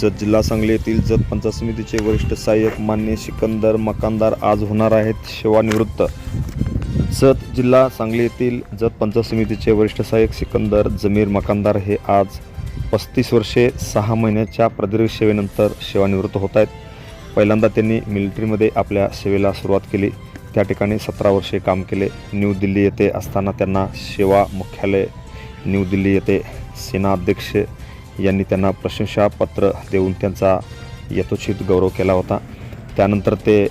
जत जिल्हा सांगली येथील जत पंचायत समितीचे वरिष्ठ सहाय्यक मान्य सिकंदर मकानदार आज होणार आहेत सेवानिवृत्त. जत जिल्हा सांगली येथील जत पंचायत समितीचे वरिष्ठ सहाय्यक सिकंदर जमीर मकानदार हे आज पस्तीस वर्षे सहा महिन्याच्या प्रदीर्घ सेवेनंतर सेवानिवृत्त होत आहेत. पहिल्यांदा त्यांनी मिलिटरीमध्ये आपल्या सेवेला सुरुवात केली. त्या ठिकाणी सतरा वर्षे काम केले. न्यू दिल्ली येथे असताना त्यांना सेवा मुख्यालय न्यू दिल्ली येथे सेना अध्यक्ष यांनी त्यांना प्रशंसापत्र देऊन त्यांचा यथोचित गौरव केला होता. त्यानंतर ते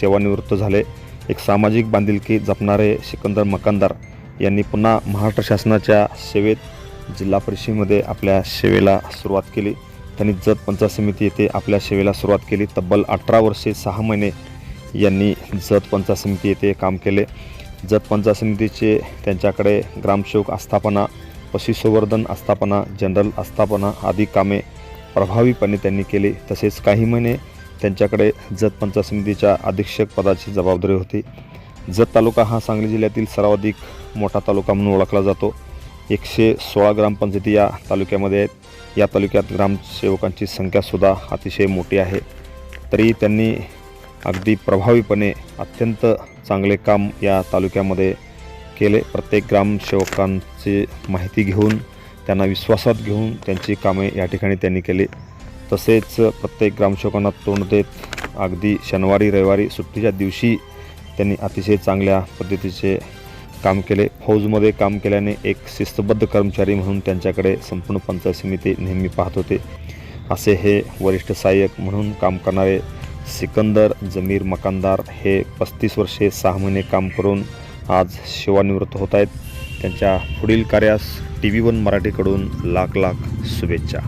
सेवानिवृत्त झाले. एक सामाजिक बांधिलकी जपणारे सिकंदर मकानदार यांनी पुन्हा महाराष्ट्र शासनाच्या सेवेत जिल्हा परिषदेमध्ये आपल्या सेवेला सुरुवात केली. त्यांनी जत पंचायत समिती येथे आपल्या सेवेला सुरुवात केली. तब्बल अठरा वर्षे सहा महिने यांनी जत पंचायत समिती येथे काम केले. जत पंचायत समितीचे त्यांच्याकडे ग्रामसेवक आस्थापना पशुसंवर्धन आस्थापना जनरल आस्थापना आदी कामे प्रभावीपणे त्यांनी केली. तसेच काही महिने त्यांच्याकडे जत पंचायत समितीच्या अधीक्षक पदाची जबाबदारी होती. जत तालुका हा सांगली जिल्ह्यातील सर्वाधिक मोठा तालुका म्हणून ओळखला जातो. एकशे सोळा ग्रामपंचायती या तालुक्यामध्ये आहेत. या तालुक्यात ग्रामसेवकांची संख्यासुद्धा अतिशय मोठी आहे. तरी त्यांनी अगदी प्रभावीपणे अत्यंत चांगले काम या तालुक्यामध्ये केले. प्रत्येक ग्रामसेवकांची माहिती घेऊन त्यांना विश्वासात घेऊन त्यांची कामे या ठिकाणी त्यांनी केली. तसेच प्रत्येक ग्रामसेवकांना तोंड देत अगदी शनिवारी रविवारी सुट्टीच्या दिवशी त्यांनी अतिशय चांगल्या पद्धतीचे काम केले. फौजमध्ये काम केल्याने एक शिस्तबद्ध कर्मचारी म्हणून त्यांच्याकडे संपूर्ण पंचायत समिती नेहमी पाहत होते. असे हे वरिष्ठ सहाय्यक म्हणून काम करणारे सिकंदर जमीर मकानदार हे पस्तीस वर्षे सहा महिने काम करून आज सेवानिवृत्त होत आहेत. त्यांच्या पुढील कार्यास टी व्ही वन मराठीकडून लाख लाख शुभेच्छा.